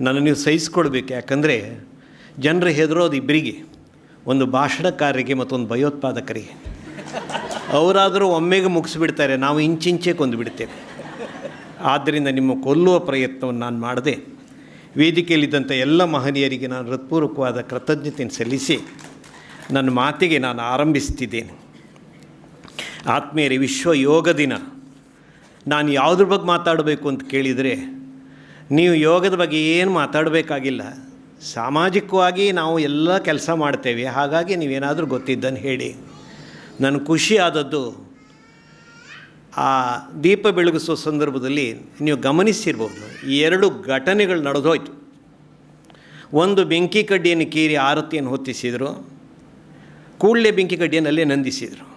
ನನ್ನ ನೀವು ಸಹಿಸ್ಕೊಳ್ಬೇಕು ಯಾಕಂದರೆ ಜನರು ಹೆದರೋದು ಇಬ್ಬರಿಗೆ ಒಂದು ಭಾಷಣಕಾರರಿಗೆ ಮತ್ತೊಂದು ಭಯೋತ್ಪಾದಕರಿಗೆ. ಅವರಾದರೂ ಒಮ್ಮೆಗೆ ಮುಗಿಸ್ಬಿಡ್ತಾರೆ. ನಾವು ಇಂಚಿಂಚೆ ಕೊಂದು ಬಿಡ್ತೇವೆ ಆದ್ದರಿಂದ ನಿಮ್ಮ ಕೊಲ್ಲುವ ಪ್ರಯತ್ನವನ್ನು ನಾನು ಮಾಡದೆ, ವೇದಿಕೆಯಲ್ಲಿದ್ದಂಥ ಎಲ್ಲ ಮಹನೀಯರಿಗೆ ನಾನು ಹೃತ್ಪೂರ್ವಕವಾದ ಕೃತಜ್ಞತೆಯನ್ನು ಸಲ್ಲಿಸಿ ನನ್ನ ಮಾತಿಗೆ ನಾನು ಆರಂಭಿಸ್ತಿದ್ದೇನೆ ಆತ್ಮೀಯರೇ ವಿಶ್ವ ಯೋಗ ದಿನ. ನಾನು ಯಾವುದ್ರ ಬಗ್ಗೆ ಮಾತಾಡಬೇಕು ಅಂತ ಕೇಳಿದರೆ ನೀವು ಯೋಗದ ಬಗ್ಗೆ ಏನು ಮಾತಾಡಬೇಕಾಗಿಲ್ಲ. ಸಾಮಾಜಿಕವಾಗಿ ನಾವು ಎಲ್ಲ ಕೆಲಸ ಮಾಡ್ತೇವೆ. ಹಾಗಾಗಿ ನೀವೇನಾದರೂ ಗೊತ್ತಿದ್ದನ್ನು ಹೇಳಿ. ನನ್ನ ಖುಷಿ ಆದದ್ದು, ಆ ದೀಪ ಬೆಳಗಿಸೋ ಸಂದರ್ಭದಲ್ಲಿ ನೀವು ಗಮನಿಸಿರ್ಬೋದು. ಎರಡು ಘಟನೆಗಳು ನಡೆದೋಯ್ತು. ಒಂದು ಬೆಂಕಿ ಕಡ್ಡಿಯನ್ನು ಕೀರಿ ಆರತಿಯನ್ನು ಹೊತ್ತಿಸಿದರು. ಕೂಡಲೇ ಬೆಂಕಿ ಕಡ್ಡಿಯನ್ನು ಅಲ್ಲೇ ನಂದಿಸಿದರು.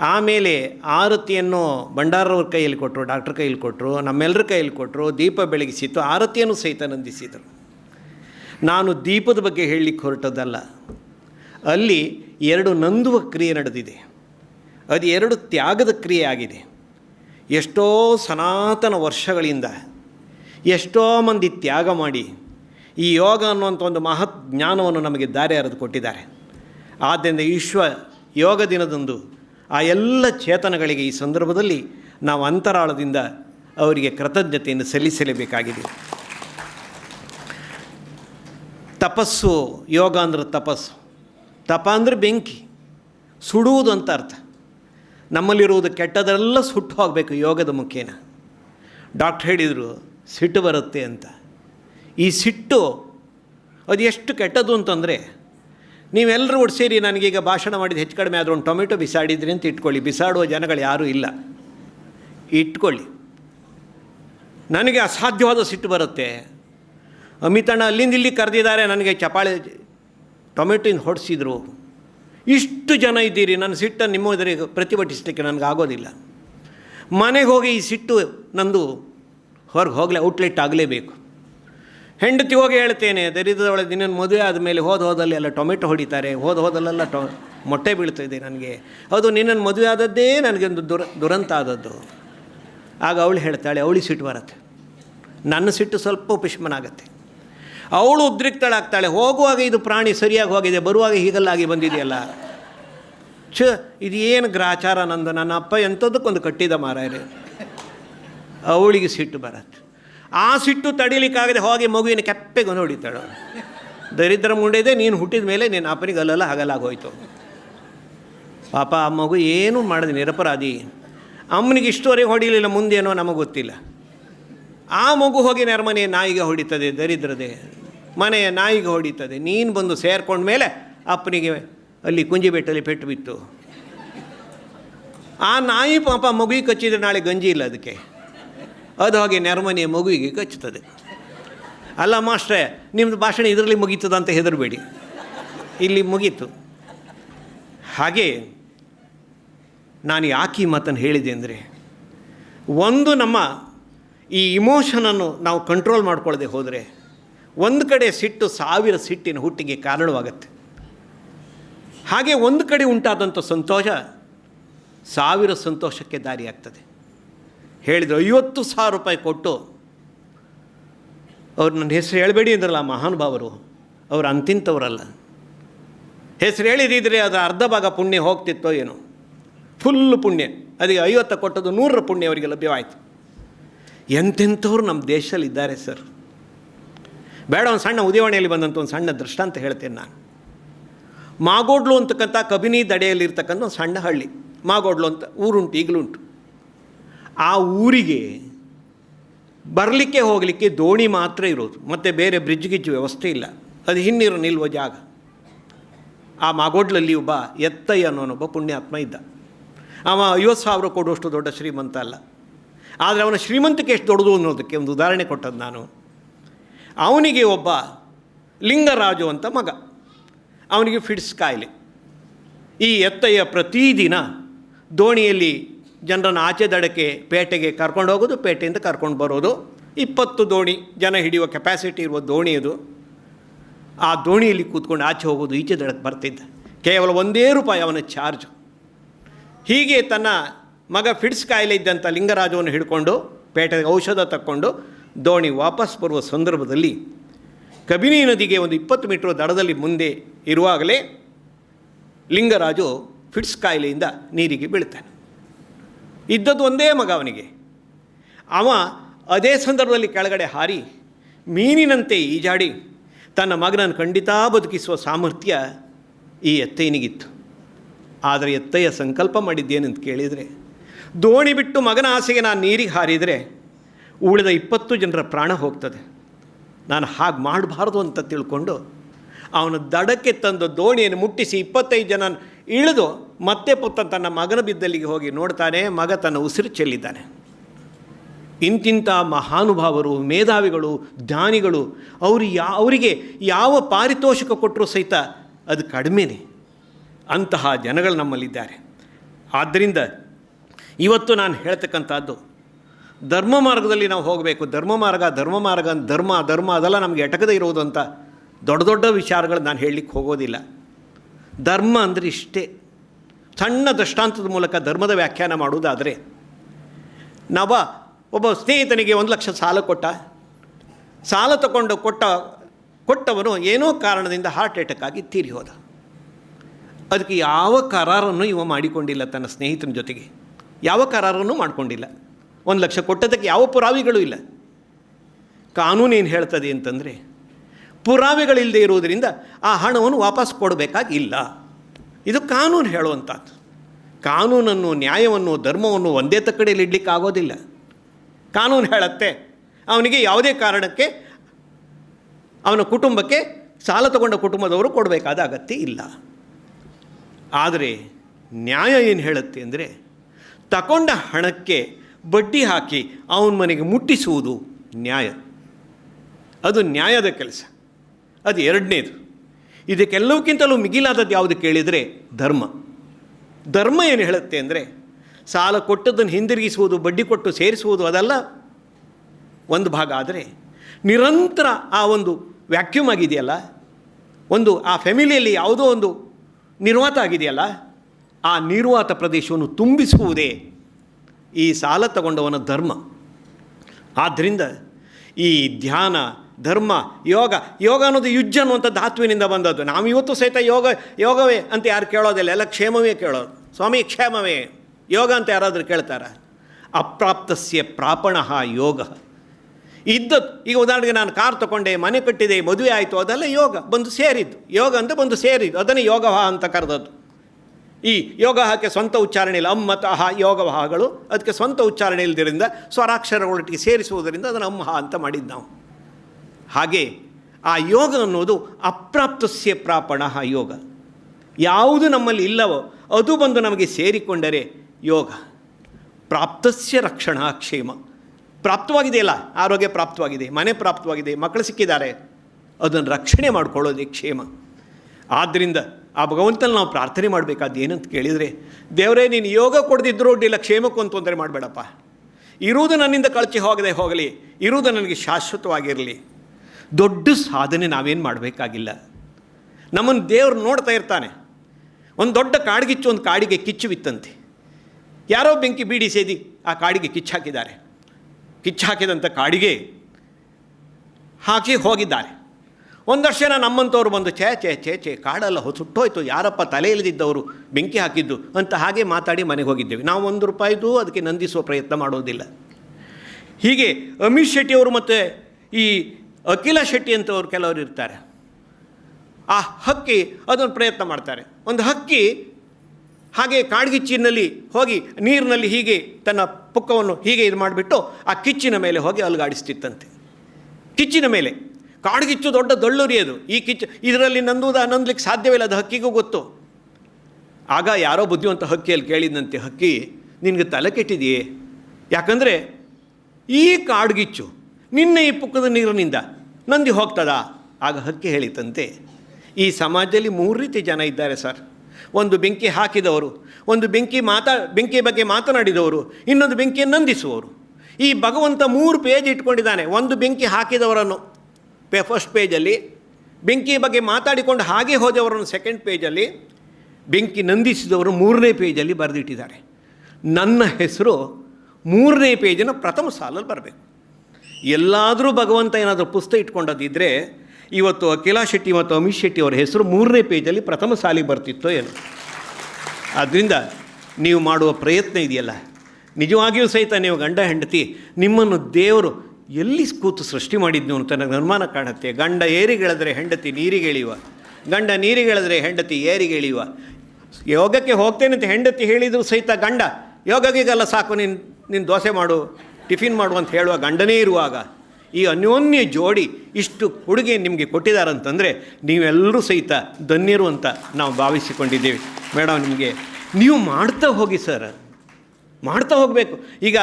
ಆಮೇಲೆ ಆರತಿಯನ್ನು ಭಂಡಾರವ್ರ ಕೈಯಲ್ಲಿ ಕೊಟ್ಟರು ಡಾಕ್ಟ್ರ್ ಕೈಯಲ್ಲಿ ಕೊಟ್ಟರು ನಮ್ಮೆಲ್ಲರ ಕೈಯಲ್ಲಿ ಕೊಟ್ಟರು ದೀಪ ಬೆಳಗಿಸಿತ್ತು, ಆರತಿಯನ್ನು ಸಹಿತ ನಂದಿಸಿದರು. ನಾನು ದೀಪದ ಬಗ್ಗೆ ಹೇಳಲಿಕ್ಕೆ ಹೊರಟದಲ್ಲ. ಅಲ್ಲಿ ಎರಡು ನಂದುವ ಕ್ರಿಯೆ ನಡೆದಿದೆ. ಅದು ಎರಡು ತ್ಯಾಗದ ಕ್ರಿಯೆ ಆಗಿದೆ. ಎಷ್ಟೋ ಸನಾತನ ವರ್ಷಗಳಿಂದ ಎಷ್ಟೋ ಮಂದಿ ತ್ಯಾಗ ಮಾಡಿ ಈ ಯೋಗ ಅನ್ನುವಂಥ ಒಂದು ಮಹತ್ ಜ್ಞಾನವನ್ನು ನಮಗೆ ದಾರಿ ಹರಿದು ಕೊಟ್ಟಿದ್ದಾರೆ. ಆದ್ದರಿಂದ ವಿಶ್ವ ಯೋಗ ದಿನದಂದು ಆ ಎಲ್ಲ ಚೇತನಗಳಿಗೆ ಈ ಸಂದರ್ಭದಲ್ಲಿ ನಾವು ಅಂತರಾಳದಿಂದ ಅವರಿಗೆ ಕೃತಜ್ಞತೆಯನ್ನು ಸಲ್ಲಿಸಲೇಬೇಕಾಗಿದೆ. ತಪಸ್ಸು, ಯೋಗ ಅಂದ್ರೆ ತಪಸ್ಸು. ತಪ ಅಂದರೆ ಬೆಂಕಿ. ಸುಡುವುದು ಅಂತ ಅರ್ಥ. ನಮ್ಮಲ್ಲಿರುವುದು ಕೆಟ್ಟದೆಲ್ಲ ಸುಟ್ಟು ಹೋಗಬೇಕು ಯೋಗದ ಮುಖೇನ. ಡಾಕ್ಟ್ರ್ ಹೇಳಿದರು, ಸಿಟ್ಟು ಬರುತ್ತೆ ಅಂತ. ಈ ಸಿಟ್ಟು ಅದು ಎಷ್ಟು ಕೆಟ್ಟದ್ದು ಅಂತಂದರೆ ನೀವೆಲ್ಲರೂ ಒಟ್ಟು ಸೇರಿ ನನಗೀಗ ಭಾಷಣ ಮಾಡಿದ ಹೆಚ್ಚು ಕಡಿಮೆ ಆದರೂ ಒಂದು ಟೊಮೆಟೊ ಬಿಸಾಡಿದ್ರಿ ಅಂತ ಇಟ್ಕೊಳ್ಳಿ. ಬಿಸಾಡುವ ಜನಗಳು ಯಾರೂ ಇಲ್ಲ. ಇಟ್ಕೊಳ್ಳಿ. ನನಗೆ ಅಸಾಧ್ಯವಾದ ಸಿಟ್ಟು ಬರುತ್ತೆ. ಅಮಿತಣ್ಣ ಅಲ್ಲಿಂದ ಇಲ್ಲಿ ಕರೆದಿದ್ದಾರೆ, ನನಗೆ ಚಪಾಳೆ ಟೊಮೆಟೊಯಿಂದ ಹೊಡೆಸಿದ್ರು. ಇಷ್ಟು ಜನ ಇದ್ದೀರಿ, ನನ್ನ ಸಿಟ್ಟನ್ನು ನಿಮ್ಮ ಎದುರಿಗೆ ಪ್ರತಿಭಟಿಸಲಿಕ್ಕೆ ನನಗೆ ಆಗೋದಿಲ್ಲ. ಮನೆಗೆ ಹೋಗಿ ಈ ಸಿಟ್ಟು ನಂದು ಹೊರಗೆ ಹೋಗಲೇ, ಔಟ್ಲೆಟ್ ಆಗಲೇಬೇಕು. ಹೆಂಡತಿ ಹೋಗಿ ಹೇಳ್ತೇನೆ, ದರಿದ್ರದೊಳಗೆ ದಿನ ಮದುವೆ ಆದಮೇಲೆ ಹೋದ ಹೋದಲ್ಲಿ ಎಲ್ಲ ಟೊಮೆಟೊ ಹೊಡಿತಾರೆ, ಹೋದ ಹೋದಲ್ಲೆಲ್ಲ ಟೊ, ಮೊಟ್ಟೆ ಬೀಳ್ತಿದೆ ನನಗೆ. ಅದು ನಿನ್ನನ್ನು ಮದುವೆ ಆದದ್ದೇ ನನಗೊಂದು ದುರ, ದುರಂತ ಆದದ್ದು. ಆಗ ಅವಳು ಹೇಳ್ತಾಳೆ ಅವಳಿ ಸಿಟ್ಟು ಬರುತ್ತೆ. ನನ್ನ ಸಿಟ್ಟು ಸ್ವಲ್ಪ ಉಪಶಮನಾಗತ್ತೆ. ಅವಳು ಉದ್ರಿಕ್ತಳಾಗ್ತಾಳೆ, ಹೋಗುವಾಗ ಇದು ಪ್ರಾಣಿ ಸರಿಯಾಗಿ ಹೋಗಿದೆ, ಬರುವಾಗ ಹೀಗಲ್ಲಾಗಿ ಬಂದಿದೆಯಲ್ಲ. ಛ, ಇದು ಏನು ಗ್ರಾಚಾರ ನಂದು, ನನ್ನ ಅಪ್ಪ ಎಂಥದಕ್ಕೊಂದು ಕಟ್ಟಿದ ಮಾರಾಯರೆ. ಅವಳಿಗೆ ಸಿಟ್ಟು ಬರತ್ತೆ. ಆ ಸಿಟ್ಟು ತಡಿಲಿಕ್ಕಾಗದೆ ಹೋಗಿ ಮಗುವಿನ ಕೆಪ್ಪೆಗೆ ಹೊಡಿತಾಳೆ. ದರಿದ್ರ ಮುಂಡಿದೆ ನೀನು ಹುಟ್ಟಿದ ಮೇಲೆ ನಿನ್ನ ಅಪ್ಪನಿಗೆ ಅಲ್ಲೆಲ್ಲ ಹಗಲಾಗೋಯ್ತು ಪಾಪ ಆ ಮಗು ಏನೂ ಮಾಡಿದೆ ನಿರಪರಾಧಿ. ಅಮ್ಮನಿಗೆ ಇಷ್ಟುವರೆಗೆ ಹೊಡಿಲಿಲ್ಲ ಮುಂದೇನೋ ನಮಗೆ ಗೊತ್ತಿಲ್ಲ. ಆ ಮಗು ಹೋಗಿ ನೆರಮನೆ ನಾಯಿಗೆ ಹೊಡಿತದೆ, ದರಿದ್ರದೆ. ಮನೆಯ ನಾಯಿಗೆ ಹೊಡಿತದೆ. ನೀನು ಬಂದು ಸೇರ್ಕೊಂಡ ಮೇಲೆ ಅಪ್ಪನಿಗೆ ಅಲ್ಲಿ ಕುಂಜಿಬೆಟ್ಟಲ್ಲಿ ಪೆಟ್ಟು ಬಿತ್ತು. ಆ ನಾಯಿ ಪಾಪ ಮಗುವಿಗೆ ಕಚ್ಚಿದ್ರೆ ನಾಳೆ ಗಂಜಿ ಇಲ್ಲ ಅದಕ್ಕೆ. ಅದು ಹಾಗೆ ನೆರಮನೆಯ ಮಗುವಿಗೆ ಕಚ್ಚುತ್ತದೆ. ಅಲ್ಲ ಮಾಸ್ಟ್ರೇ ನಿಮ್ಮದು ಭಾಷಣ ಇದರಲ್ಲಿ ಮುಗೀತದ ಅಂತ ಹೆದರಬೇಡಿ. ಇಲ್ಲಿ ಮುಗೀತು. ಹಾಗೆ ನಾನು ಯಾಕೆ ಈ ಮಾತನ್ನು ಹೇಳಿದೆ ಅಂದರೆ, ಒಂದು ನಮ್ಮ ಈ ಇಮೋಷನನ್ನು ನಾವು ಕಂಟ್ರೋಲ್ ಮಾಡ್ಕೊಳ್ಳದೆ ಹೋದರೆ, ಒಂದು ಕಡೆ ಸಿಟ್ಟು ಸಾವಿರ ಸಿಟ್ಟಿನ ಹುಟ್ಟಿಗೆ ಕಾರಣವಾಗತ್ತೆ. ಹಾಗೆ ಒಂದು ಕಡೆ ಉಂಟಾದಂಥ ಸಂತೋಷ ಸಾವಿರ ಸಂತೋಷಕ್ಕೆ ದಾರಿಯಾಗ್ತದೆ. ಹೇಳಿದರು, ಐವತ್ತು ಸಾವಿರ ರೂಪಾಯಿ ಕೊಟ್ಟು. ಅವ್ರು ನನ್ನ ಹೆಸರು ಹೇಳಬೇಡಿ ಅಂದ್ರಲ್ಲ ಮಹಾನುಭಾವರು. ಅವ್ರು ಅಂತಿಂಥವ್ರಲ್ಲ ಹೆಸರು ಹೇಳಿದಿದ್ರೆ ಅದು ಅರ್ಧ ಭಾಗ ಪುಣ್ಯ ಹೋಗ್ತಿತ್ತೋ ಏನೋ. ಫುಲ್ ಪುಣ್ಯ. ಅದಕ್ಕೆ ಐವತ್ತು ಕೊಟ್ಟದ್ದು ನೂರರ ಪುಣ್ಯ ಅವರಿಗೆ ಲಭ್ಯವಾಯಿತು. ಎಂತೆಂಥವ್ರು ನಮ್ಮ ದೇಶದಲ್ಲಿ ಇದ್ದಾರೆ ಸರ್. ಬೇಡ, ಒಂದು ಸಣ್ಣ ಉದಯವಾಣಿಯಲ್ಲಿ ಬಂದಂಥ ಒಂದು ಸಣ್ಣ ದೃಷ್ಟಾಂತ ಹೇಳ್ತೇನೆ ನಾನು. ಮಾಗೋಡ್ಲು ಅಂತಕ್ಕಂಥ ಕಬಿನಿ ದಡೆಯಲ್ಲಿರ್ತಕ್ಕಂಥ ಒಂದು ಸಣ್ಣ ಹಳ್ಳಿ. ಮಾಗೋಡ್ಲು ಅಂತ ಊರುಂಟು, ಈಗಲುಂಟು. ಆ ಊರಿಗೆ ಬರಲಿಕ್ಕೆ ಹೋಗಲಿಕ್ಕೆ ದೋಣಿ ಮಾತ್ರ ಇರೋದು. ಮತ್ತು ಬೇರೆ ಬ್ರಿಡ್ಜ್ ಗಿಜ್ ವ್ಯವಸ್ಥೆ ಇಲ್ಲ. ಅದು ಹಿನ್ನೀರು ನಿಲ್ಲುವ ಜಾಗ. ಆ ಮಾಗೋಡ್ಲಲ್ಲಿ ಒಬ್ಬ ಎತ್ತಯ್ಯ ಅನ್ನೋನೊಬ್ಬ ಪುಣ್ಯಾತ್ಮ ಇದ್ದ. ಅವ ಐವತ್ತು ಸಾವಿರ ಕೊಡುವಷ್ಟು ದೊಡ್ಡ ಶ್ರೀಮಂತ ಅಲ್ಲ. ಆದರೆ ಅವನ ಶ್ರೀಮಂತಿಕೆ ಎಷ್ಟು ದೊಡ್ಡದು ಅನ್ನೋದಕ್ಕೆ ಒಂದು ಉದಾಹರಣೆ ಕೊಟ್ಟದ್ದು ನಾನು. ಅವನಿಗೆ ಒಬ್ಬ ಲಿಂಗರಾಜು ಅಂತ ಮಗ. ಅವನಿಗೆ ಫಿಡ್ಸ್ ಕಾಯಿಲೆ. ಈ ಎತ್ತಯ್ಯ ಪ್ರತಿದಿನ ದೋಣಿಯಲ್ಲಿ ಜನರನ್ನು ಆಚೆ ದಡಕ್ಕೆ ಪೇಟೆಗೆ ಕರ್ಕೊಂಡು ಹೋಗೋದು, ಪೇಟೆಯಿಂದ ಕರ್ಕೊಂಡು ಬರೋದು. ಇಪ್ಪತ್ತು ದೋಣಿ, ಜನ ಹಿಡಿಯುವ ಕೆಪಾಸಿಟಿ ಇರುವ ದೋಣಿ ಅದು. ಆ ದೋಣಿಯಲ್ಲಿ ಕೂತ್ಕೊಂಡು ಆಚೆ ಹೋಗೋದು ಈಚೆ ದಡಕ್ಕೆ ಬರ್ತಿದ್ದ. ಕೇವಲ ಒಂದೇ ರೂಪಾಯಿ ಅವನ ಚಾರ್ಜ್ ಹೀಗೆ ತನ್ನ ಮಗ ಫಿಡ್ಸ್ ಕಾಯಿಲೆ ಇದ್ದಂಥ ಲಿಂಗರಾಜವನ್ನು ಹಿಡ್ಕೊಂಡು, ಪೇಟೆಗೆ ಔಷಧ ತಕ್ಕೊಂಡು ದೋಣಿ ವಾಪಸ್ ಬರುವ ಸಂದರ್ಭದಲ್ಲಿ ಕಬಿನಿ ನದಿಗೆ ಒಂದು ಇಪ್ಪತ್ತು ಮೀಟರ್ ದಡದಲ್ಲಿ ಮುಂದೆ ಇರುವಾಗಲೇ ಲಿಂಗರಾಜು ಫಿಟ್ಸ್ ಕಾಯಿಲೆಯಿಂದ ನೀರಿಗೆ ಬೀಳ್ತಾನೆ. ಇದ್ದದ್ದು ಒಂದೇ ಮಗ ಅವನಿಗೆ. ಅವ ಅದೇ ಸಂದರ್ಭದಲ್ಲಿ ಕೆಳಗಡೆ ಹಾರಿ, ಮೀನಿನಂತೆ ಈಜಾಡಿ, ತನ್ನ ಮಗನನ್ನು ಖಂಡಿತ ಬದುಕಿಸುವ ಸಾಮರ್ಥ್ಯ ಈ ಎತ್ತೈನಿಗಿತ್ತು. ಆದರೆ ಎತ್ತಯ್ಯ ಸಂಕಲ್ಪ ಮಾಡಿದ್ದೇನಂತ ಕೇಳಿದರೆ, ದೋಣಿ ಬಿಟ್ಟು ಮಗನ ಆಸೆಗೆ ನಾನು ನೀರಿಗೆ ಹಾರಿದರೆ ಉಳಿದ ಇಪ್ಪತ್ತು ಜನರ ಪ್ರಾಣ ಹೋಗ್ತದೆ. ನಾನು ಹಾಗೆ ಮಾಡಬಾರ್ದು ಅಂತ ತಿಳ್ಕೊಂಡು ಅವನು ದಡಕ್ಕೆ ತಂದು ದೋಣಿಯನ್ನು ಮುಟ್ಟಿಸಿ ಇಪ್ಪತ್ತೈದು ಜನ ಇಳಿದು ಮತ್ತೆ ಪುತ್ತ ತನ್ನ ಮಗನ ಬಿದ್ದಲ್ಲಿಗೆ ಹೋಗಿ ನೋಡ್ತಾನೆ, ಮಗ ತನ್ನ ಉಸಿರು ಚೆಲ್ಲಿದ್ದಾನೆ. ಇಂತಿಂಥ ಮಹಾನುಭಾವರು, ಮೇಧಾವಿಗಳು, ಜ್ಞಾನಿಗಳು, ಅವರು ಯಾ, ಅವರಿಗೆ ಯಾವ ಪಾರಿತೋಷಿಕ ಕೊಟ್ಟರೂ ಸಹಿತ ಅದು ಕಡಿಮೆನೆ. ಅಂತಹ ಜನಗಳು ನಮ್ಮಲ್ಲಿದ್ದಾರೆ. ಆದ್ದರಿಂದ ಇವತ್ತು ನಾನು ಹೇಳ್ತಕ್ಕಂಥದ್ದು, ಧರ್ಮ ಮಾರ್ಗದಲ್ಲಿ ನಾವು ಹೋಗಬೇಕು. ಧರ್ಮ ಮಾರ್ಗ ಧರ್ಮ ಮಾರ್ಗ, ಧರ್ಮ ಧರ್ಮ ಅದೆಲ್ಲ ನಮಗೆ ಎಟಕದೇ ಇರೋದು ಅಂತ ದೊಡ್ಡ ದೊಡ್ಡ ವಿಚಾರಗಳು ನಾನು ಹೇಳಲಿಕ್ಕೆ ಹೋಗೋದಿಲ್ಲ. ಧರ್ಮ ಅಂದರೆ ಇಷ್ಟೇ. ಸಣ್ಣ ದೃಷ್ಟಾಂತದ ಮೂಲಕ ಧರ್ಮದ ವ್ಯಾಖ್ಯಾನ ಮಾಡುವುದಾದರೆ, ನಾವ ಒಬ್ಬ ಸ್ನೇಹಿತನಿಗೆ ಒಂದು ಲಕ್ಷ ಸಾಲ ಕೊಟ್ಟ. ಸಾಲ ತಗೊಂಡು ಕೊಟ್ಟ, ಕೊಟ್ಟವನು ಏನೋ ಕಾರಣದಿಂದ ಹಾರ್ಟ್ ಅಟ್ಯಾಕ್ ಆಗಿ ತೀರಿ ಹೋದ. ಅದಕ್ಕೆ ಯಾವ ಕರಾರನ್ನು ಇವ ಮಾಡಿಕೊಂಡಿಲ್ಲ ತನ್ನ ಸ್ನೇಹಿತನ ಜೊತೆಗೆ. ಯಾವ ಕರಾರನ್ನು ಮಾಡಿಕೊಂಡಿಲ್ಲ. ಒಂದು ಲಕ್ಷ ಕೊಟ್ಟದಕ್ಕೆ ಯಾವ ಪುರಾವೆಗಳೂ ಇಲ್ಲ. ಕಾನೂನು ಏನು ಹೇಳ್ತದೆ ಅಂತಂದರೆ, ಪುರಾವೆಗಳಿಲ್ಲದೆ ಇರುವುದರಿಂದ ಆ ಹಣವನ್ನು ವಾಪಸ್ ಕೊಡಬೇಕಾಗಿಲ್ಲ. ಇದು ಕಾನೂನು ಹೇಳುವಂಥದ್ದು. ಕಾನೂನನ್ನು, ನ್ಯಾಯವನ್ನು, ಧರ್ಮವನ್ನು ಒಂದೇ ತಕ್ಕಡೆಯಲ್ಲಿ ಇಡ್ಲಿಕ್ಕೆ ಆಗೋದಿಲ್ಲ ಕಾನೂನು ಹೇಳುತ್ತೆ, ಅವನಿಗೆ ಯಾವುದೇ ಕಾರಣಕ್ಕೆ ಅವನ ಕುಟುಂಬಕ್ಕೆ ಸಾಲ ತಗೊಂಡ ಕುಟುಂಬದವರು ಕೊಡಬೇಕಾದ ಅಗತ್ಯ ಇಲ್ಲ. ಆದರೆ ನ್ಯಾಯ ಏನು ಹೇಳುತ್ತೆ ಅಂದರೆ, ತಗೊಂಡ ಹಣಕ್ಕೆ ಬಡ್ಡಿ ಹಾಕಿ ಅವನ ಮನೆಗೆ ಮುಟ್ಟಿಸುವುದು ನ್ಯಾಯ. ಅದು ನ್ಯಾಯದ ಕೆಲಸ. ಅದು ಎರಡನೇದು. ಇದಕ್ಕೆಲ್ಲವಕ್ಕಿಂತಲೂ ಮಿಗಿಲಾದದ್ದು ಯಾವುದು ಕೇಳಿದರೆ ಧರ್ಮ. ಧರ್ಮ ಏನು ಹೇಳುತ್ತೆ ಅಂದರೆ ಸಾಲ ಕೊಟ್ಟದ್ದನ್ನು ಹಿಂದಿರುಗಿಸುವುದು, ಬಡ್ಡಿ ಕೊಟ್ಟು ಸೇರಿಸುವುದು ಅದಲ್ಲ. ಒಂದು ಭಾಗ ಆದರೆ ನಿರಂತರ ಆ ಒಂದು ವ್ಯಾಕ್ಯೂಮ್ ಆಗಿದೆಯಲ್ಲ, ಒಂದು ಆ ಫ್ಯಾಮಿಲಿಯಲ್ಲಿ ಯಾವುದೋ ಒಂದು ನಿರ್ವಾತ ಆಗಿದೆಯಲ್ಲ, ಆ ನಿರ್ವಾತ ಪ್ರದೇಶವನ್ನು ತುಂಬಿಸುವುದೇ ಈ ಸಾಲ ತಗೊಂಡವನ ಧರ್ಮ. ಆದ್ದರಿಂದ ಈ ಧ್ಯಾನ ಧರ್ಮ, ಯೋಗ ಯೋಗ ಅನ್ನೋದು ಯುಜ್ ಅನ್ನುವಂಥ ಧಾತುವಿನಿಂದ ಬಂದದ್ದು. ನಾವು ಇವತ್ತು ಸಹಿತ ಯೋಗ, ಯೋಗವೇ ಅಂತ ಯಾರು ಕೇಳೋದಿಲ್ಲ, ಎಲ್ಲ ಕ್ಷೇಮವೇ ಕೇಳೋದು. ಸ್ವಾಮಿ, ಕ್ಷೇಮವೇ? ಯೋಗ ಅಂತ ಯಾರಾದರೂ ಕೇಳ್ತಾರೆ? ಅಪ್ರಾಪ್ತಸ್ಯ ಪ್ರಾಪಣಃ ಯೋಗ. ಇದ್ದದ್ದು ಈಗ ಉದಾಹರಣೆಗೆ ನಾನು ಕಾರ್ ತಗೊಂಡೆ, ಮನೆ ಕಟ್ಟಿದೆ, ಮದುವೆ ಆಯಿತು, ಅದೆಲ್ಲ ಯೋಗ, ಬಂದು ಸೇರಿದ್ದು. ಯೋಗ ಅಂತ ಬಂದು ಸೇರಿದ್ದು, ಅದನ್ನೇ ಯೋಗವ ಅಂತ ಕರೆದದ್ದು. ಈ ಯೋಗಕ್ಕೆ ಸ್ವಂತ ಉಚ್ಚಾರಣೆ ಇಲ್ಲ ಅಮ್ ಮತ್ತು ಯೋಗವಹಗಳು ಅದಕ್ಕೆ ಸ್ವಂತ ಉಚ್ಚಾರಣೆ ಇಲ್ಲದಿರಿಂದ ಸ್ವರಾಕ್ಷರಗಳೊಟ್ಟಿಗೆ ಸೇರಿಸುವುದರಿಂದ ಅದನ್ನು ಅಮ್ಮಹ ಅಂತ ಮಾಡಿದ್ದು ನಾವು. ಹಾಗೆ ಆ ಯೋಗ ಅನ್ನೋದು ಅಪ್ರಾಪ್ತಸ್ಯ ಪ್ರಾಪಣ ಯೋಗ. ಯಾವುದು ನಮ್ಮಲ್ಲಿ ಇಲ್ಲವೋ ಅದು ಬಂದು ನಮಗೆ ಸೇರಿಕೊಂಡರೆ ಯೋಗ. ಪ್ರಾಪ್ತಸ್ಯ ರಕ್ಷಣಾ ಕ್ಷೇಮ ಪ್ರಾಪ್ತವಾಗಿದೆಯಲ್ಲ? ಆರೋಗ್ಯ ಪ್ರಾಪ್ತವಾಗಿದೆ, ಮನೆ ಪ್ರಾಪ್ತವಾಗಿದೆ ಮಕ್ಕಳು ಸಿಕ್ಕಿದ್ದಾರೆ. ಅದನ್ನು ರಕ್ಷಣೆ ಮಾಡಿಕೊಳ್ಳೋದೇ ಕ್ಷೇಮ. ಆದ್ದರಿಂದ ಆ ಭಗವಂತನ ನಾವು ಪ್ರಾರ್ಥನೆ ಮಾಡಬೇಕಾದ್ದು ಏನಂತ ಕೇಳಿದರೆ, ದೇವರೇ, ನೀನು ಯೋಗ ಕೊಡದಿದ್ದರೂ ಅಡ್ಡಿಲ್ಲ ಕ್ಷೇಮಕ್ಕೂ ತೊಂದರೆ ಮಾಡಬೇಡಪ್ಪ. ಇರುವುದು ನನ್ನಿಂದ ಕಳಚಿ ಹೋಗದೆ ಹೋಗಲಿ, ಇರುವುದು ನನಗೆ ಶಾಶ್ವತವಾಗಿರಲಿ. ದೊಡ್ಡ ಸಾಧನೆ ನಾವೇನು ಮಾಡಬೇಕಾಗಿಲ್ಲ. ನಮ್ಮನ್ನು ದೇವರು ನೋಡ್ತಾ ಇರ್ತಾನೆ. ಒಂದು ದೊಡ್ಡ ಕಾಡ್ಗಿಚ್ಚು ಒಂದು ಕಾಡಿಗೆ ಕಿಚ್ಚು ಬಿತ್ತಂತೆ ಯಾರೋ ಬೆಂಕಿ ಬೀಡಿ ಸೇದಿ ಆ ಕಾಡಿಗೆ ಕಿಚ್ಚು ಹಾಕಿದ್ದಾರೆ ಕಿಚ್ಚು ಹಾಕಿದಂಥ ಕಾಡಿಗೆ ಹಾಕಿ ಹೋಗಿದ್ದಾರೆ. ಒಂದಷ್ಟು ಜನ ನಮ್ಮಂಥವ್ರು ಬಂದು ಛೇ ಛೇ ಛೇ ಕಾಡೆಲ್ಲ ಹೊ, ಸುಟ್ಟೋಯ್ತು. ಯಾರಪ್ಪ ತಲೆ ಇಳಿದಿದ್ದವರು ಬೆಂಕಿ ಹಾಕಿದ್ದು ಅಂತ ಹಾಗೆ ಮಾತಾಡಿ ಮನೆಗೆ ಹೋಗಿದ್ದೇವೆ. ನಾವು ಒಂದು ರೂಪಾಯಿದು ಅದಕ್ಕೆ ನಂದಿಸುವ ಪ್ರಯತ್ನ ಮಾಡೋದಿಲ್ಲ. ಹೀಗೆ ಅಮಿತ್ ಶೆಟ್ಟಿಯವರು ಮತ್ತು ಈ ಅಖಿಲ ಶೆಟ್ಟಿ ಅಂತವ್ರು ಕೆಲವರು ಇರ್ತಾರೆ. ಆ ಹಕ್ಕಿ ಅದನ್ನು ಪ್ರಯತ್ನ ಮಾಡ್ತಾರೆ. ಒಂದು ಹಕ್ಕಿ ಹಾಗೆ ಕಾಡ್ಗಿಚ್ಚಿನಲ್ಲಿ ಹೋಗಿ ನೀರಿನಲ್ಲಿ ಹೀಗೆ ತನ್ನ ಪುಕ್ಕವನ್ನು ಹೀಗೆ ಇದು ಮಾಡಿಬಿಟ್ಟು ಆ ಕಿಚ್ಚಿನ ಮೇಲೆ ಹೋಗಿ ಅಲುಗಾಡಿಸ್ತಿತ್ತಂತೆ. ಕಿಚ್ಚಿನ ಮೇಲೆ. ಕಾಡ್ಗಿಚ್ಚು ದೊಡ್ಡ ದೊಳ್ಳುರಿ ಅದು. ಈ ಕಿಚ್ಚು ಇದರಲ್ಲಿ ನಂದುವುದು ನಂದಲಿಕ್ಕೆ ಸಾಧ್ಯವಿಲ್ಲ, ಅದು ಹಕ್ಕಿಗೂ ಗೊತ್ತು. ಆಗ ಯಾರೋ ಬುದ್ಧಿವಂತ ಹಕ್ಕಿಯಲ್ಲಿ ಕೇಳಿದಂತೆ ಹಕ್ಕಿ, ನಿನಗೆ ತಲೆ ಕೆಟ್ಟಿದೆಯೇ? ಯಾಕಂದರೆ ಈ ಕಾಡ್ಗಿಚ್ಚು ನಿನ್ನೆ ಈ ಪುಕ್ಕದ ನೀರಿನಿಂದ ನಂದಿ ಹೋಗ್ತದ? ಆಗ ಹಕ್ಕಿ ಹೇಳಿತಂತೆ. ಈ ಸಮಾಜದಲ್ಲಿ ಮೂರು ರೀತಿ ಜನ ಇದ್ದಾರೆ ಸರ್. ಒಂದು ಬೆಂಕಿ ಹಾಕಿದವರು, ಒಂದು ಬೆಂಕಿ ಮಾತಾ ಬೆಂಕಿ ಬಗ್ಗೆ ಮಾತನಾಡಿದವರು, ಇನ್ನೊಂದು ಬೆಂಕಿಯನ್ನು ನಂದಿಸುವವರು. ಈ ಭಗವಂತ ಮೂರು ಪೇಜ್ ಇಟ್ಕೊಂಡಿದ್ದಾನೆ, ಒಂದು ಬೆಂಕಿ ಹಾಕಿದವರನ್ನು. ಪೇ ಫಸ್ಟ್ ಪೇಜಲ್ಲಿ ಬೆಂಕಿ ಬಗ್ಗೆ ಮಾತಾಡಿಕೊಂಡು ಹಾಗೆ ಹೋದವರನ್ನು ಸೆಕೆಂಡ್ ಪೇಜಲ್ಲಿ ಬೆಂಕಿ ನಂದಿಸಿದವರು ಮೂರನೇ ಪೇಜಲ್ಲಿ ಬರೆದಿಟ್ಟಿದ್ದಾರೆ. ನನ್ನ ಹೆಸರು ಮೂರನೇ ಪೇಜಿನ ಪ್ರಥಮ ಸಾಲಲ್ಲಿ ಬರಬೇಕು. ಎಲ್ಲಾದರೂ ಭಗವಂತ ಏನಾದರೂ ಪುಸ್ತಕ ಇಟ್ಕೊಂಡದಿದ್ದರೆ ಇವತ್ತು ಅಖಿಲಾ ಶೆಟ್ಟಿ ಮತ್ತು ಅಮಿತ್ ಶೆಟ್ಟಿ ಅವರ ಹೆಸರು ಮೂರನೇ ಪೇಜಲ್ಲಿ ಪ್ರಥಮ ಸಾಲಿಗೆ ಬರ್ತಿತ್ತೋ ಏನು. ಆದ್ದರಿಂದ ನೀವು ಮಾಡುವ ಪ್ರಯತ್ನ ಇದೆಯಲ್ಲ. ನಿಜವಾಗಿಯೂ ಸಹಿತ ನೀವು ಗಂಡ ಹೆಂಡತಿ, ನಿಮ್ಮನ್ನು ದೇವರು ಎಲ್ಲಿ ಕೂತು ಸೃಷ್ಟಿ ಮಾಡಿದ್ನು ಅಂತ ನನಗೆ ಅನುಮಾನ ಕಾಣುತ್ತೆ. ಗಂಡ ಏರಿಗೆಳೆದರೆ ಹೆಂಡತಿ ನೀರಿಗೆಳೆಯುವ, ಗಂಡ ನೀರಿಗೆಳೆದರೆ ಹೆಂಡತಿ ಏರಿಗೆಳೆಯುವ. ಯೋಗಕ್ಕೆ ಹೋಗ್ತೇನೆ ಅಂತ ಹೆಂಡತಿ ಹೇಳಿದರೂ ಸಹಿತ ಗಂಡ, ಯೋಗಗೀಗೆಲ್ಲ ಸಾಕು ನಿನ್ನ ನೀನು ದೋಸೆ ಮಾಡು. ಟಿಫಿನ್ ಮಾಡುವಂತ ಹೇಳುವ ಗಂಡನೇ ಇರುವಾಗ ಈ ಅನ್ಯೋನ್ಯ ಜೋಡಿ ಇಷ್ಟು ಕೊಡುಗೆ ನಿಮಗೆ ಕೊಟ್ಟಿದ್ದಾರಂತಂದರೆ ನೀವೆಲ್ಲರೂ ಸಹಿತ ಧನ್ಯರು ಅಂತ ನಾವು ಭಾವಿಸಿಕೊಂಡಿದ್ದೇವೆ. ಮೇಡಮ್ ನಿಮಗೆ ನೀವು ಮಾಡ್ತಾ ಹೋಗಿ ಸರ್. ಮಾಡ್ತಾ ಹೋಗಬೇಕು. ಈಗ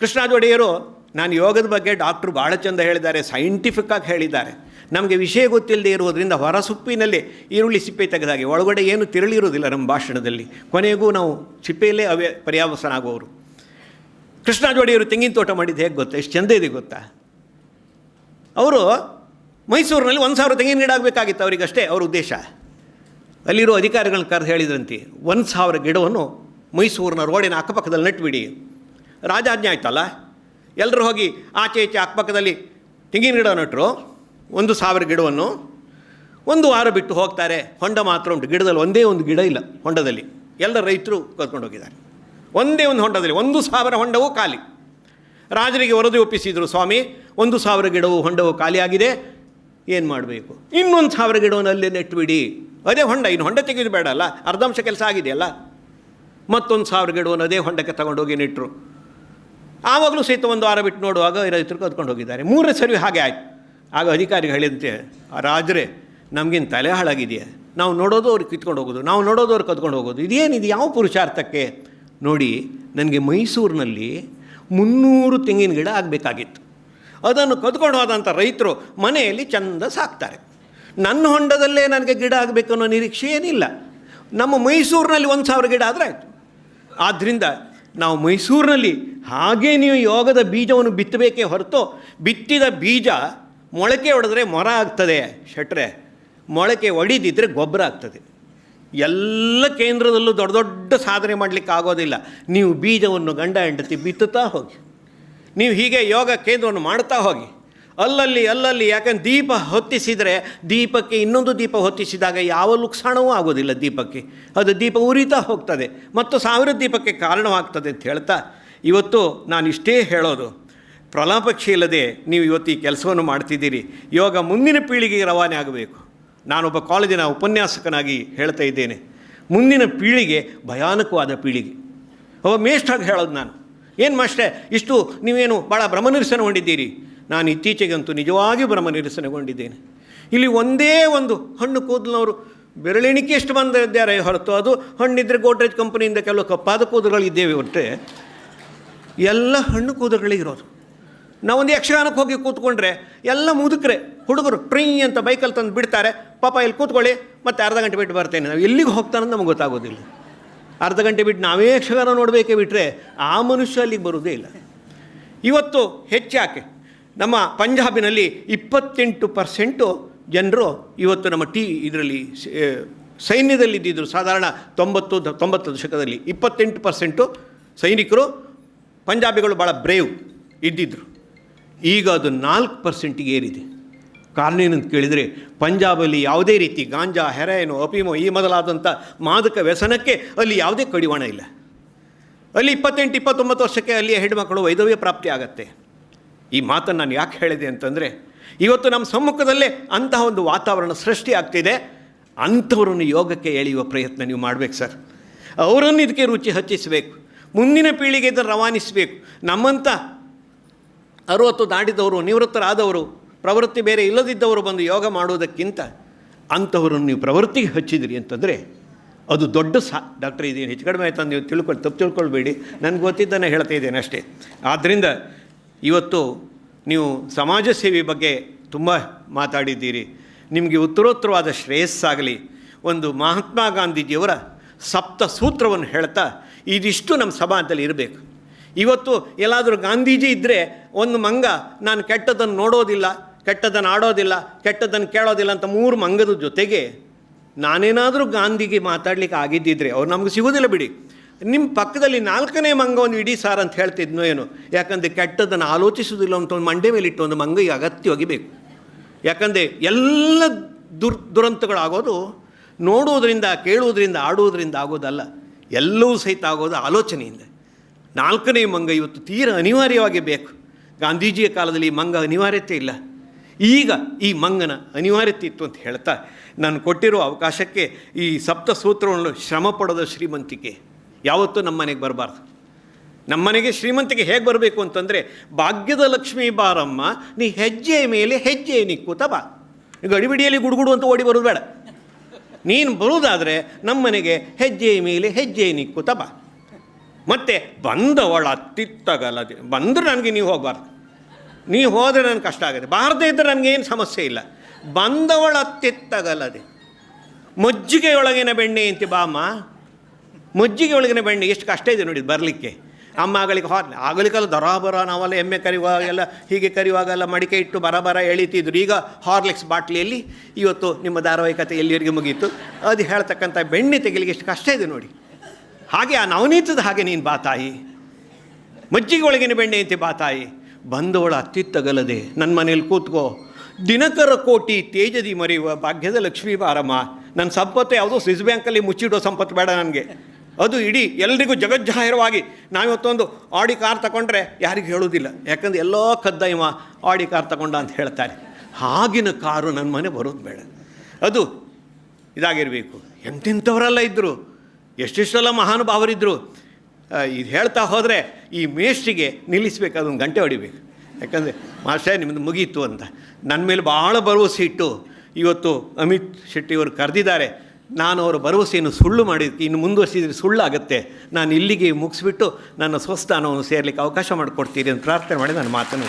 ಕೃಷ್ಣರಾಜ ಒಡೆಯರು ನಾನು ಯೋಗದ ಬಗ್ಗೆ ಡಾಕ್ಟ್ರು ಭಾಳ ಚಂದ ಹೇಳಿದ್ದಾರೆ ಸೈಂಟಿಫಿಕ್ಕಾಗಿ ಹೇಳಿದ್ದಾರೆ. ನಮಗೆ ವಿಷಯ ಗೊತ್ತಿಲ್ಲದೆ ಇರುವುದರಿಂದ ಹೊರಸುಪ್ಪಿನಲ್ಲಿ ಈರುಳ್ಳಿ ಸಿಪ್ಪೆ ತೆಗೆದಾಗೆ ಒಳಗಡೆ ಏನು ತಿರುಳಿರುವುದಿಲ್ಲ ನಮ್ಮ ಭಾಷಣದಲ್ಲಿ. ಕೊನೆಗೂ ನಾವು ಸಿಪ್ಪೆಯಲ್ಲೇ ಅವೇ ಪರ್ಯಾವಸನಾಗುವವರು. ಕೃಷ್ಣರಾಜ ಜೋಡಿಯವರು ತೆಂಗಿನ ತೋಟ ಮಾಡಿದ್ದು ಹೇಗೆ ಗೊತ್ತಾ? ಎಷ್ಟು ಚಂದ ಇದೆ ಗೊತ್ತಾ? ಅವರು ಮೈಸೂರಿನಲ್ಲಿ ಒಂದು ಸಾವಿರ ತೆಂಗಿನ ಗಿಡ ಆಗಬೇಕಾಗಿತ್ತು ಅವರಿಗಷ್ಟೇ, ಅವ್ರ ಉದ್ದೇಶ. ಅಲ್ಲಿರೋ ಅಧಿಕಾರಿಗಳನ್ನ ಕರೆದು ಹೇಳಿದ್ರಂತೆ, ಒಂದು ಸಾವಿರ ಗಿಡವನ್ನು ಮೈಸೂರಿನ ರೋಡಿನ ಅಕ್ಕಪಕ್ಕದಲ್ಲಿ ನೆಟ್ಬಿಡಿ. ರಾಜಾಜ್ಞೆ ಆಯ್ತಲ್ಲ? ಎಲ್ಲರೂ ಹೋಗಿ ಆಚೆ ಈಚೆ ಅಕ್ಕಪಕ್ಕದಲ್ಲಿ ತೆಂಗಿನ ಗಿಡ ನೆಟ್ಟರು ಒಂದು ಸಾವಿರ ಗಿಡವನ್ನು. ಒಂದು ವಾರ ಬಿಟ್ಟು ಹೋಗ್ತಾರೆ, ಹೊಂಡ ಮಾತ್ರ ಉಂಟು, ಗಿಡದಲ್ಲಿ ಒಂದೇ ಒಂದು ಗಿಡ ಇಲ್ಲ, ಹೊಂಡದಲ್ಲಿ. ಎಲ್ಲ ರೈತರು ಕರ್ಕೊಂಡು ಹೋಗಿದ್ದಾರೆ ಒಂದೇ ಒಂದು ಹೊಂಡದಲ್ಲಿ, ಒಂದು ಸಾವಿರ ಹೊಂಡವೂ ಖಾಲಿ. ರಾಜರಿಗೆ ವರದಿ ಒಪ್ಪಿಸಿದರು, ಸ್ವಾಮಿ, ಒಂದು ಸಾವಿರ ಗಿಡವು ಹೊಂಡವು ಖಾಲಿಯಾಗಿದೆ ಏನು ಮಾಡಬೇಕು? ಇನ್ನೊಂದು ಸಾವಿರ ಗಿಡವನ್ನು ಅಲ್ಲೇ ನೆಟ್ಬಿಡಿ. ಅದೇ ಹೊಂಡ, ಇನ್ನು ಹೊಂಡ ತೆಗೆದು ಬೇಡ ಅಲ್ಲ, ಅರ್ಧಾಂಶ ಕೆಲಸ ಆಗಿದೆಯಲ್ಲ ಮತ್ತೊಂದು ಸಾವಿರ ಗಿಡವನ್ನು ಅದೇ ಹೊಂಡಕ್ಕೆ ತಗೊಂಡೋಗಿ ನೆಟ್ಟರು ಆವಾಗಲೂ ಸಹಿತ ಒಂದು ವಾರ ಬಿಟ್ಟು ನೋಡುವಾಗ ರೈತರು ಕದ್ಕೊಂಡು ಹೋಗಿದ್ದಾರೆ. ಮೂರನೇ ಸರಿ ಹಾಗೆ ಆಯ್ತು. ಆಗ ಅಧಿಕಾರಿಗಳು ಹೇಳಿದಂತೆ ರಾಜರೇ, ನಮಗೇನು ತಲೆ ಹಾಳಾಗಿದೆಯಾ? ನಾವು ನೋಡೋದು ಅವ್ರಿಗೆ ಕಿತ್ಕೊಂಡು ಹೋಗೋದು, ನಾವು ನೋಡೋದು ಅವ್ರು ಕದ್ಕೊಂಡು ಹೋಗೋದು. ಇದೇನಿದು, ಯಾವ ಪುರುಷಾರ್ಥಕ್ಕೆ? ನೋಡಿ, ನನಗೆ ಮೈಸೂರಿನಲ್ಲಿ ಮುನ್ನೂರು ತೆಂಗಿನ ಗಿಡ ಆಗಬೇಕಾಗಿತ್ತು. ಅದನ್ನು ಕದ್ಕೊಂಡು ಹೋದಂಥ ರೈತರು ಮನೆಯಲ್ಲಿ ಚಂದ ಸಾಕ್ತಾರೆ. ನನ್ನ ಹೊಂಡದಲ್ಲೇ ನನಗೆ ಗಿಡ ಆಗಬೇಕು ಅನ್ನೋ ನಿರೀಕ್ಷೆ ಏನಿಲ್ಲ. ನಮ್ಮ ಮೈಸೂರಿನಲ್ಲಿ ಒಂದು ಸಾವಿರ ಗಿಡ ಆದರೆ ಆಯಿತು. ಆದ್ದರಿಂದ ನಾವು ಮೈಸೂರಿನಲ್ಲಿ ಹಾಗೇ ನೀವು ಯೋಗದ ಬೀಜವನ್ನು ಬಿತ್ತಬೇಕೇ ಹೊರತು ಬಿತ್ತಿದ ಬೀಜ ಮೊಳಕೆ ಹೊಡೆದ್ರೆ ಮೊರ ಆಗ್ತದೆ. ಶೆಟ್ರೆ, ಮೊಳಕೆ ಒಡಿದಿದ್ದರೆ ಗೊಬ್ಬರ ಆಗ್ತದೆ. ಎಲ್ಲ ಕೇಂದ್ರದಲ್ಲೂ ದೊಡ್ಡ ದೊಡ್ಡ ಸಾಧನೆ ಮಾಡಲಿಕ್ಕೆ ಆಗೋದಿಲ್ಲ. ನೀವು ಬೀಜವನ್ನು ಗಂಡ ಹೆಂಡತಿ ಬಿತ್ತುತ್ತಾ ಹೋಗಿ. ನೀವು ಹೀಗೆ ಯೋಗ ಕೇಂದ್ರವನ್ನು ಮಾಡ್ತಾ ಹೋಗಿ. ಅಲ್ಲಲ್ಲಿ ಅಲ್ಲಲ್ಲಿ ಯಾಕಂದ್ರೆ ದೀಪ ಹೊತ್ತಿಸಿದರೆ ದೀಪಕ್ಕೆ ಇನ್ನೊಂದು ದೀಪ ಹೊತ್ತಿಸಿದಾಗ ಯಾವ ಲುಕ್ಸಾಣವೂ ಆಗೋದಿಲ್ಲ ದೀಪಕ್ಕೆ. ಅದು ದೀಪ ಉರಿತಾ ಹೋಗ್ತದೆ. ಮತ್ತು ಸಾವಿರ ದೀಪಕ್ಕೆ ಕಾರಣವಾಗ್ತದೆ ಅಂತ ಹೇಳ್ತಾ ಇವತ್ತು ನಾನು ಇಷ್ಟೇ ಹೇಳೋದು. ಪ್ರಲಾಪಕ್ಷೆ ಇಲ್ಲದೆ ನೀವು ಇವತ್ತು ಈ ಕೆಲಸವನ್ನು ಮಾಡ್ತಿದ್ದೀರಿ. ಯೋಗ ಮುಂದಿನ ಪೀಳಿಗೆಗೆ ರವಾನೆ ಆಗಬೇಕು. ನಾನೊಬ್ಬ ಕಾಲೇಜಿನ ಉಪನ್ಯಾಸಕನಾಗಿ ಹೇಳ್ತಾ ಇದ್ದೇನೆ. ಮುಂದಿನ ಪೀಳಿಗೆ ಭಯಾನಕವಾದ ಪೀಳಿಗೆ. ಒಬ್ಬ ಮೇಷ್ಟಾಗಿ ಹೇಳೋದು ನಾನು. ಏನು ಮಾಷ್ಟೇ ಇಷ್ಟು ನೀವೇನು ಭಾಳ ಭ್ರಮನಿರಸನಗೊಂಡಿದ್ದೀರಿ ನಾನು ಇತ್ತೀಚೆಗಂತೂ ನಿಜವಾಗಿಯೂ ಭ್ರಮನಿರಸನಗೊಂಡಿದ್ದೇನೆ ಇಲ್ಲಿ ಒಂದೇ ಒಂದು ಹಣ್ಣು ಕೂದಲವರು ಬೆರಳೆಣಿಕೆಯಷ್ಟು ಬಂದಿದ್ದಾರೆ ಹೊರತು ಅದು ಹಣ್ಣಿದ್ರೆ ಗೋಡ್ರೇಜ್ ಕಂಪನಿಯಿಂದ ಕೆಲವು ಕಪ್ಪಾದ ಕೂದಲುಗಳಿದ್ದೇವೆ ಹೊರಟೆ ಎಲ್ಲ ಹಣ್ಣು ಕೂದಲುಗಳಿರೋದು ನಾವೊಂದು ಯಕ್ಷಗಾನಕ್ಕೆ ಹೋಗಿ ಕೂತ್ಕೊಂಡ್ರೆ ಎಲ್ಲ ಮುದುಕ್ರೆ, ಹುಡುಗರು ಟ್ರೀ ಅಂತ ಬೈಕಲ್ಲಿ ತಂದು ಬಿಡ್ತಾರೆ. ಪಾಪ ಇಲ್ಲಿ ಕೂತ್ಕೊಳ್ಳಿ, ಮತ್ತೆ ಅರ್ಧ ಗಂಟೆ ಬಿಟ್ಟು ಬರ್ತೇನೆ. ನಾವು ಎಲ್ಲಿಗೆ ಹೋಗ್ತಾನಂತ ನಮಗೆ ಗೊತ್ತಾಗೋದಿಲ್ಲ. ಅರ್ಧ ಗಂಟೆ ಬಿಟ್ಟು ನಾವೇ ಯಕ್ಷಗಾನ ನೋಡಬೇಕೇ ಬಿಟ್ಟರೆ ಆ ಮನುಷ್ಯ ಅಲ್ಲಿಗೆ ಬರೋದೇ ಇಲ್ಲ. ಇವತ್ತು ಹೆಚ್ಚಾಕೆ ನಮ್ಮ ಪಂಜಾಬಿನಲ್ಲಿ ಇಪ್ಪತ್ತೆಂಟು ಪರ್ಸೆಂಟು ಜನರು ಇವತ್ತು ನಮ್ಮ ಟಿ ಇದರಲ್ಲಿ ಸೈನ್ಯದಲ್ಲಿದ್ದಿದ್ದರು ಸಾಧಾರಣ ತೊಂಬತ್ತು ತೊಂಬತ್ತು ದಶಕದಲ್ಲಿ ಇಪ್ಪತ್ತೆಂಟು ಪರ್ಸೆಂಟು ಸೈನಿಕರು ಪಂಜಾಬಿಗಳು ಭಾಳ ಬ್ರೇವ್ ಇದ್ದಿದ್ದರು ಈಗ ಅದು ನಾಲ್ಕು ಪರ್ಸೆಂಟಿಗೆ ಏರಿದೆ. ಕಾರಣ ಏನಂತ ಕೇಳಿದರೆ, ಪಂಜಾಬಲ್ಲಿ ಯಾವುದೇ ರೀತಿ ಗಾಂಜಾ, ಹೆರಾಯಿನು ಅಫೀಮು ಈ ಮೊದಲಾದಂಥ ಮಾದಕ ವ್ಯಸನಕ್ಕೆ ಅಲ್ಲಿ ಯಾವುದೇ ಕಡಿವಾಣ ಇಲ್ಲ. ಅಲ್ಲಿ ಇಪ್ಪತ್ತೆಂಟು, ಇಪ್ಪತ್ತೊಂಬತ್ತು ವರ್ಷಕ್ಕೆ ಅಲ್ಲಿಯ ಹೆಣ್ಣುಮಕ್ಕಳು ವೈದವ್ಯ ಪ್ರಾಪ್ತಿ ಆಗತ್ತೆ. ಈ ಮಾತನ್ನು ನಾನು ಯಾಕೆ ಹೇಳಿದೆ ಅಂತಂದರೆ, ಇವತ್ತು ನಮ್ಮ ಸಮ್ಮುಖದಲ್ಲೇ ಅಂತಹ ಒಂದು ವಾತಾವರಣ ಸೃಷ್ಟಿ ಆಗ್ತಿದೆ. ಅಂಥವ್ರನ್ನು ಯೋಗಕ್ಕೆ ಎಳೆಯುವ ಪ್ರಯತ್ನ ನೀವು ಮಾಡಬೇಕು ಸರ್. ಅವರನ್ನು ಇದಕ್ಕೆ ರುಚಿ ಹಚ್ಚಿಸಬೇಕು. ಮುಂದಿನ ಪೀಳಿಗೆ ಇದನ್ನು ರವಾನಿಸಬೇಕು. ನಮ್ಮಂಥ ಅರುವತ್ತು ದಾಟಿದವರು, ನಿವೃತ್ತರಾದವರು, ಪ್ರವೃತ್ತಿ ಬೇರೆ ಇಲ್ಲದಿದ್ದವರು ಬಂದು ಯೋಗ ಮಾಡುವುದಕ್ಕಿಂತ ಅಂಥವರನ್ನು ನೀವು ಪ್ರವೃತ್ತಿಗೆ ಹಚ್ಚಿದಿರಿ ಅಂತಂದರೆ ಅದು ದೊಡ್ಡ ಸಾ, ಡಾಕ್ಟರ್, ಇದೇನು ಹೆಚ್ಚು ಕಡಿಮೆ ಆಯ್ತು ನೀವು ತಿಳ್ಕೊಳ್ಳಿ ತಪ್ಪು ತಿಳ್ಕೊಳ್ಬೇಡಿ. ನನಗೆ ಗೊತ್ತಿದ್ದನ್ನು ಹೇಳ್ತಾ ಇದ್ದೇನೆ ಅಷ್ಟೇ. ಆದ್ದರಿಂದ ಇವತ್ತು ನೀವು ಸಮಾಜ ಸೇವೆ ಬಗ್ಗೆ ತುಂಬ ಮಾತಾಡಿದ್ದೀರಿ. ನಿಮಗೆ ಉತ್ತರೋತ್ತರವಾದ ಶ್ರೇಯಸ್ಸಾಗಲಿ. ಒಂದು ಮಹಾತ್ಮ ಗಾಂಧೀಜಿಯವರ ಸಪ್ತ ಸೂತ್ರವನ್ನು ಹೇಳ್ತಾ, ಇದಿಷ್ಟು ನಮ್ಮ ಸಮಾಜದಲ್ಲಿ ಇರಬೇಕು. ಇವತ್ತು ಎಲ್ಲಾದರೂ ಗಾಂಧೀಜಿ ಇದ್ದರೆ ಒಂದು ಮಂಗ, ನಾನು ಕೆಟ್ಟದನ್ನು ನೋಡೋದಿಲ್ಲ ಕೆಟ್ಟದನ್ನು ಆಡೋದಿಲ್ಲ ಕೆಟ್ಟದನ್ನು ಕೇಳೋದಿಲ್ಲ ಅಂತ ಮೂರು ಮಂಗದ ಜೊತೆಗೆ ನಾನೇನಾದರೂ ಗಾಂಧಿಗೆ ಮಾತಾಡಲಿಕ್ಕೆ ಆಗಿದ್ದಿದ್ರೆ ಅವ್ರು ನಮಗೆ ಸಿಗೋದಿಲ್ಲ ಬಿಡಿ. ನಿಮ್ಮ ಪಕ್ಕದಲ್ಲಿ ನಾಲ್ಕನೇ ಮಂಗ ಒಂದು ಇಡೀ ಸಾರ್ ಅಂತ ಹೇಳ್ತಿದ್ನೋ ಏನು. ಯಾಕಂದರೆ ಕೆಟ್ಟದನ್ನು ಆಲೋಚಿಸುವುದಿಲ್ಲ ಅಂತ ಒಂದು ಮಂಡೆ ಮೇಲೆ ಇಟ್ಟು ಒಂದು ಮಂಗ ಈಗ ಅಗತ್ಯವಾಗಿ ಬೇಕು. ಯಾಕಂದರೆ ಎಲ್ಲ ದುರ್, ದುರಂತಗಳಾಗೋದು ನೋಡುವುದರಿಂದ ಕೇಳುವುದರಿಂದ, ಆಡುವುದರಿಂದ ಆಗೋದಲ್ಲ. ಎಲ್ಲವೂ ಸಹಿತ ಆಗೋದು ಆಲೋಚನೆಯಿಂದ. ನಾಲ್ಕನೇ ಮಂಗ ಇವತ್ತು ತೀರ ಅನಿವಾರ್ಯವಾಗಿ ಬೇಕು. ಗಾಂಧೀಜಿಯ ಕಾಲದಲ್ಲಿ ಈ ಮಂಗ ಅನಿವಾರ್ಯತೆ ಇಲ್ಲ. ಈಗ ಈ ಮಂಗನ ಅನಿವಾರ್ಯತೆ ಇತ್ತು ಅಂತ ಹೇಳ್ತಾ ನಾನು ಕೊಟ್ಟಿರೋ ಅವಕಾಶಕ್ಕೆ ಈ ಸಪ್ತ ಸೂತ್ರವನ್ನು ಶ್ರಮ ಪಡೋದ ಶ್ರೀಮಂತಿಕೆ. ಯಾವತ್ತೂ ನಮ್ಮ ಮನೆಗೆ ಬರಬಾರ್ದು. ನಮ್ಮನೆಗೆ ಶ್ರೀಮಂತಿಕೆ ಹೇಗೆ ಬರಬೇಕು ಅಂತಂದರೆ, ಭಾಗ್ಯದ ಲಕ್ಷ್ಮೀ ಬಾರಮ್ಮ, ನೀ ಹೆಜ್ಜೆಯ ಮೇಲೆ ಹೆಜ್ಜೆ ನಿಕ್ಕುತ್ತ ಬಾ. ಗಡಿಬಿಡಿಯಲ್ಲಿ ಗುಡುಗುಡು ಅಂತ ಓಡಿ ಬರೋದು ಬೇಡ. ನೀನು ಬರೋದಾದರೆ ನಮ್ಮನೆಗೆ ಹೆಜ್ಜೆಯ ಮೇಲೆ ಹೆಜ್ಜೆ ನಿಕ್ಕುತ್ತ ಬಾ. ಮತ್ತು ಬಂದವಳ ಅತ್ತಿತ್ತಗಲದೆ ಬಂದರೂ ನನಗೆ ನೀವು ಹೋಗಬಾರ್ದು. ನೀವು ಹೋದರೆ ನನಗೆ ಕಷ್ಟ ಆಗುತ್ತೆ. ಬಾರದೇ ಇದ್ದರೆ ನನಗೇನು ಸಮಸ್ಯೆ ಇಲ್ಲ. ಬಂದವಳ ಅತ್ತಿತ್ತಗಲದೆ ಮಜ್ಜಿಗೆಯೊಳಗಿನ ಬೆಣ್ಣೆ ಅಂತಿ ಬಾಮ್ಮ ಮಜ್ಜಿಗೆ ಒಳಗಿನ ಬೆಣ್ಣೆ ಎಷ್ಟು ಕಷ್ಟ ಇದೆ ನೋಡಿ ಬರಲಿಕ್ಕೆ. ಅಮ್ಮ ಆಗಲಿಕ್ಕೆ ಹೋದ ಆಗಲಿಕ್ಕೆಲ್ಲ ದರ ನಾವೆಲ್ಲ ಎಮ್ಮೆ ಕರಿವಾಗೆಲ್ಲ ಹೀಗೆ ಕರಿವಾಗೆಲ್ಲ ಮಡಿಕೆ ಇಟ್ಟು ಬರಬರ ಬರ ಎಳಿತಿದ್ರು. ಈಗ ಹಾರ್ಲಿಕ್ಸ್ ಬಾಟ್ಲಿಯಲ್ಲಿ ಇವತ್ತು ನಿಮ್ಮ ಧಾರಾವಾಹಿಕತೆ ಎಲ್ಲಿವರೆಗೆ ಮುಗೀತು? ಅದು ಹೇಳ್ತಕ್ಕಂಥ ಬೆಣ್ಣೆ ತೆಗಿಲಿಕ್ಕೆ ಎಷ್ಟು ಕಷ್ಟ ಇದೆ ನೋಡಿ. ಹಾಗೆ ಆ ನವನೀತದ ಹಾಗೆ ನೀನು ಬಾ ತಾಯಿ. ಮಜ್ಜಿಗೆ ಒಳಗಿನ ಬೆಣ್ಣೆ ಅಂತೆ ಬಾ ತಾಯಿ. ಅತ್ತಿತ್ತಗಲದೆ ನನ್ನ ಮನೇಲಿ ಕೂತ್ಕೋ. ದಿನಕರ ಕೋಟಿ ತೇಜದಿ ಮರೆಯುವ ಭಾಗ್ಯದ ಲಕ್ಷ್ಮೀ ಬಾರಮ್ಮ ನನ್ನ ಸಂಪತ್ತು ಯಾವುದೋ ಸ್ವಿಸ್ ಬ್ಯಾಂಕಲ್ಲಿ ಮುಚ್ಚಿಡೋ ಸಂಪತ್ತು ಬೇಡ ನನಗೆ. ಅದು ಇಡೀ ಎಲ್ರಿಗೂ ಜಗಜ್ಜಾಹಿರವಾಗಿ ನಾವಿವತ್ತೊಂದು ಆಡಿ ಕಾರ್ ತಗೊಂಡ್ರೆ ಯಾರಿಗೂ ಹೇಳೋದಿಲ್ಲ ಯಾಕಂದ್ರೆ ಎಲ್ಲೋ ಕದ್ದಾಯವ ಆಡಿ ಕಾರ್ ತಗೊಂಡ ಅಂತ ಹೇಳ್ತಾರೆ. ಆಗಿನ ಕಾರು ನನ್ನ ಮನೆ ಬರೋದು ಬೇಡ. ಅದು ಇದಾಗಿರಬೇಕು. ಎಂತೆಂಥವರೆಲ್ಲ ಇದ್ದರು ಎಷ್ಟೆಷ್ಟೆಲ್ಲ ಮಹಾನುಭಾವರಿದ್ದರು ಇದು ಹೇಳ್ತಾ ಹೋದರೆ ಈ ಮೇಷ್ಟಿಗೆ ನಿಲ್ಲಿಸ್ಬೇಕು, ಅದೊಂದು ಗಂಟೆ ಹೊಡಿಬೇಕು. ಯಾಕಂದರೆ, ಮಾಸ್ಟರ್ ನಿಮ್ಮದು ಮುಗೀತು ಅಂತ. ನನ್ನ ಮೇಲೆ ಭಾಳ ಭರವಸೆ ಇಟ್ಟು, ಇವತ್ತು ಅಮಿತ್ ಶೆಟ್ಟಿಯವರು ಕರೆದಿದ್ದಾರೆ. ನಾನು ಅವರ ಭರವಸೆಯನ್ನು ಸುಳ್ಳು ಮಾಡಿದ್ದಕ್ಕೆ ಇನ್ನು ಮುಂದುವರಿಸಿದ್ರೆ ಸುಳ್ಳಾಗುತ್ತೆ ನಾನು ಇಲ್ಲಿಗೆ ಮುಗಿಸ್ಬಿಟ್ಟು ನನ್ನ ಸ್ವಸ್ಥಾನವನ್ನು ಸೇರಲಿಕ್ಕೆ ಅವಕಾಶ ಮಾಡಿಕೊಡ್ತೀರಿ ಅಂತ ಪ್ರಾರ್ಥನೆ ಮಾಡಿ ನಾನು ಮಾತನ್ನು